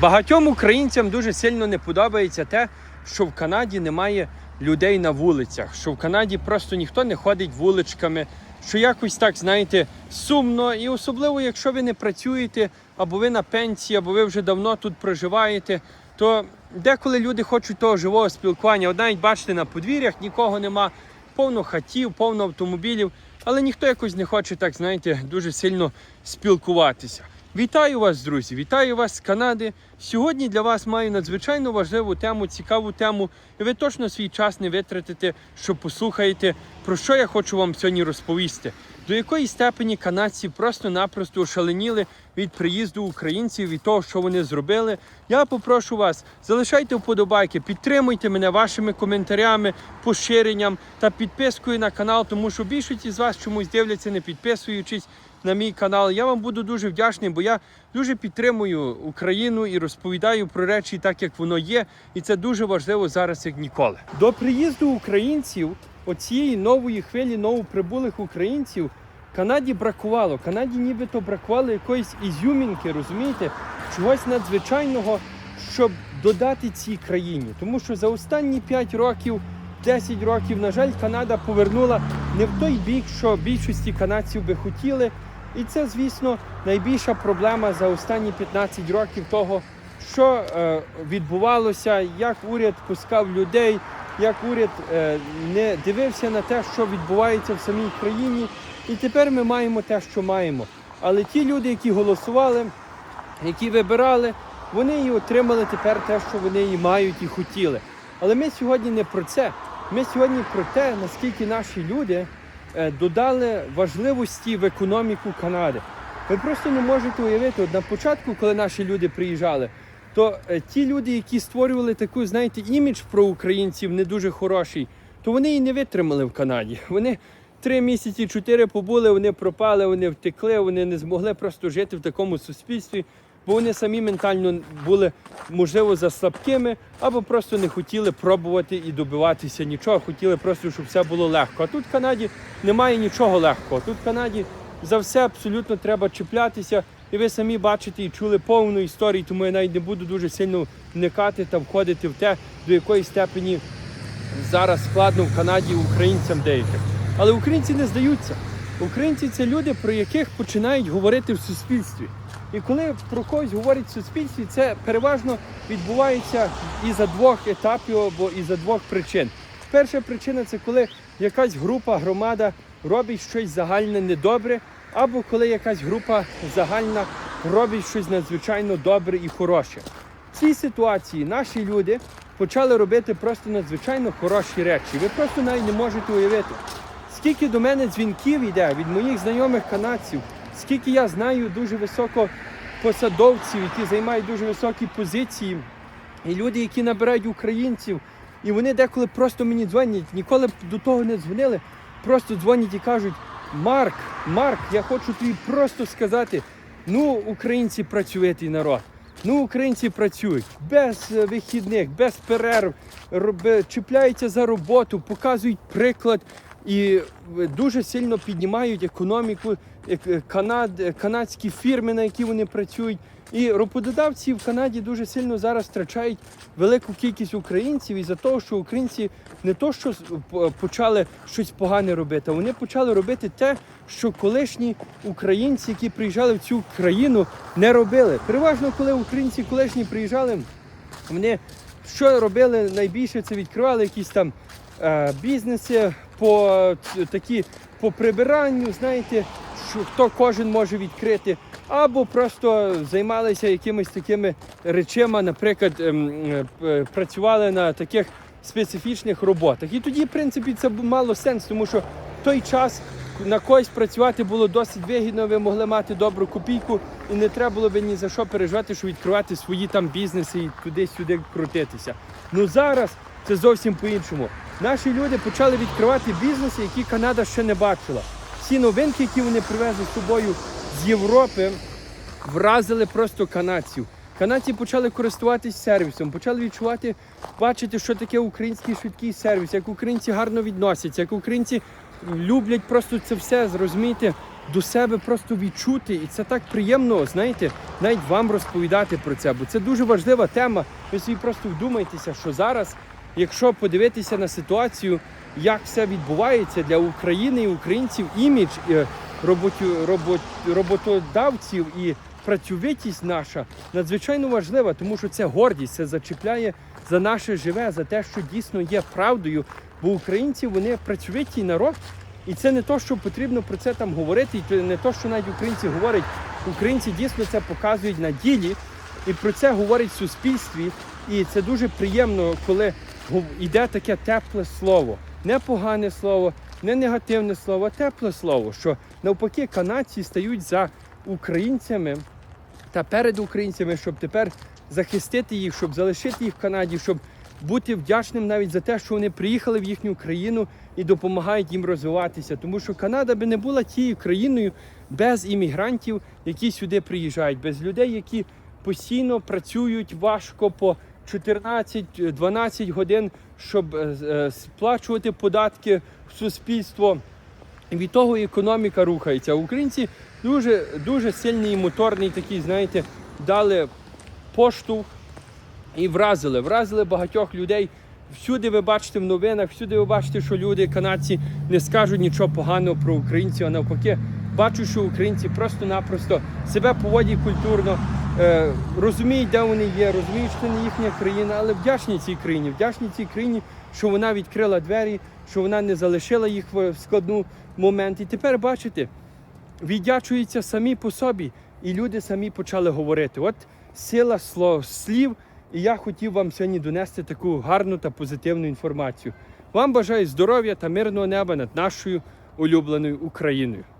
Багатьом українцям дуже сильно не подобається те, що в Канаді немає людей на вулицях, що в Канаді просто ніхто не ходить вуличками, що якось так, знаєте, сумно. І особливо, якщо ви не працюєте, або ви на пенсії, або ви вже давно тут проживаєте, то деколи люди хочуть того живого спілкування. От навіть бачите, на подвір'ях нікого нема, повно хатів, повно автомобілів, але ніхто якось не хоче так, знаєте, дуже сильно спілкуватися. Вітаю вас, друзі! Вітаю вас з Канади. Сьогодні для вас маю надзвичайно важливу тему, цікаву тему, і ви точно свій час не витратите, що послухаєте, про що я хочу вам сьогодні розповісти. До якої степені канадці просто-напросто ошаленіли від приїзду українців, від того, що вони зробили. Я попрошу вас, залишайте вподобайки, підтримуйте мене вашими коментарями, поширенням та підпискою на канал, тому що більшість з вас чомусь дивляться, не підписуючись на мій канал. Я вам буду дуже вдячний, бо я дуже підтримую Україну і розповідаю про речі так, як воно є. І це дуже важливо зараз, як ніколи. До приїзду українців, оцієї нової хвилі новоприбулих українців, Канаді бракувало. Канаді нібито бракувало якоїсь ізюмінки, розумієте, чогось надзвичайного, щоб додати цій країні. Тому що за останні 5 років. 10 років, на жаль, Канада повернула не в той бік, що більшості канадців би хотіли. І це, звісно, найбільша проблема за останні 15 років того, що е, відбувалося, як уряд пускав людей, як уряд е, не дивився на те, що відбувається в самій країні. І тепер ми маємо те, що маємо. Але ті люди, які голосували, які вибирали, вони і отримали тепер те, що вони і мають і хотіли. Але ми сьогодні не про це. Ми сьогодні про те, наскільки наші люди додали важливості в економіку Канади. Ви просто не можете уявити, от на початку, коли наші люди приїжджали, то е, ті люди, які створювали таку, знаєте, імідж про українців не дуже хороший, то вони і не витримали в Канаді. Вони три місяці, чотири побули, вони пропали, вони втекли, вони не змогли просто жити в такому суспільстві бо вони самі ментально були, можливо, за слабкими, або просто не хотіли пробувати і добиватися нічого, хотіли просто, щоб все було легко. А тут в Канаді немає нічого легкого. Тут в Канаді за все абсолютно треба чіплятися. І ви самі бачите і чули повну історію, тому я навіть не буду дуже сильно вникати та входити в те, до якої степені зараз складно в Канаді українцям деяких. Але українці не здаються. Українці це люди, про яких починають говорити в суспільстві. І коли про когось говорять в суспільстві, це переважно відбувається із-за двох етапів або із-за двох причин. Перша причина це коли якась група, громада робить щось загальне недобре, або коли якась група загальна робить щось надзвичайно добре і хороше. В цій ситуації наші люди почали робити просто надзвичайно хороші речі. Ви просто навіть не можете уявити, скільки до мене дзвінків йде від моїх знайомих канадців. Скільки я знаю дуже високо посадовців, які займають дуже високі позиції, і люди, які набирають українців, і вони деколи просто мені дзвонять, ніколи б до того не дзвонили, просто дзвонять і кажуть: Марк, Марк, я хочу тобі просто сказати: ну, українці працюєтий народ. Ну, українці працюють без е, вихідних, без перерв, роби- чіпляються за роботу, показують приклад і е, дуже сильно піднімають економіку е, Канад, е, канадські фірми, на які вони працюють. І роботодавці в Канаді дуже сильно зараз втрачають велику кількість українців із-за того, що українці не то, що почали щось погане робити, а вони почали робити те, що колишні українці, які приїжджали в цю країну, не робили. Переважно, коли українці колишні приїжджали, вони що робили найбільше, це відкривали якісь там е, бізнеси по такі по прибиранню, знаєте, що хто кожен може відкрити, або просто займалися якимись такими речами, наприклад, ем, е, працювали на таких специфічних роботах. І тоді, в принципі, це мало сенс, тому що той час на когось працювати було досить вигідно, ви могли мати добру копійку, і не треба було би ні за що переживати, що відкривати свої там бізнеси і туди-сюди крутитися. Ну зараз це зовсім по-іншому. Наші люди почали відкривати бізнеси, які Канада ще не бачила. Всі новинки, які вони привезли з собою з Європи, вразили просто канадців. Канадці почали користуватись сервісом, почали відчувати, бачити, що таке український швидкий сервіс, як українці гарно відносяться, як українці люблять просто це все зрозуміти. до себе просто відчути. І це так приємно, знаєте, навіть вам розповідати про це, бо це дуже важлива тема. Ви собі просто вдумайтеся, що зараз, якщо подивитися на ситуацію, як все відбувається для України і українців, імідж е, робот, роботодавців і працьовитість наша надзвичайно важлива, тому що це гордість, це зачіпляє за наше живе, за те, що дійсно є правдою. Бо українці вони працьовитий народ, і це не то, що потрібно про це там говорити, і не то, що навіть українці говорять. Українці дійсно це показують на ділі, і про це говорять в суспільстві. І це дуже приємно, коли йде таке тепле слово, не погане слово, не негативне слово, а тепле слово. Що навпаки канадці стають за українцями та перед українцями, щоб тепер захистити їх, щоб залишити їх в Канаді, щоб бути вдячним навіть за те, що вони приїхали в їхню країну і допомагають їм розвиватися. Тому що Канада би не була тією країною без іммігрантів, які сюди приїжджають, без людей, які постійно працюють важко по 14-12 годин, щоб е, е, сплачувати податки в суспільство. Від того економіка рухається. Українці дуже, дуже сильний і моторний такий, знаєте, дали поштовх і вразили. Вразили багатьох людей. Всюди ви бачите в новинах, всюди ви бачите, що люди, канадці, не скажуть нічого поганого про українців, а навпаки, бачу, що українці просто-напросто себе поводять культурно, розуміють, де вони є, розуміють, що це не їхня країна, але вдячні цій країні, вдячні цій країні, що вона відкрила двері, що вона не залишила їх в складну момент. І тепер бачите, віддячуються самі по собі, і люди самі почали говорити. От сила слів. І я хотів вам сьогодні донести таку гарну та позитивну інформацію. Вам бажаю здоров'я та мирного неба над нашою улюбленою Україною.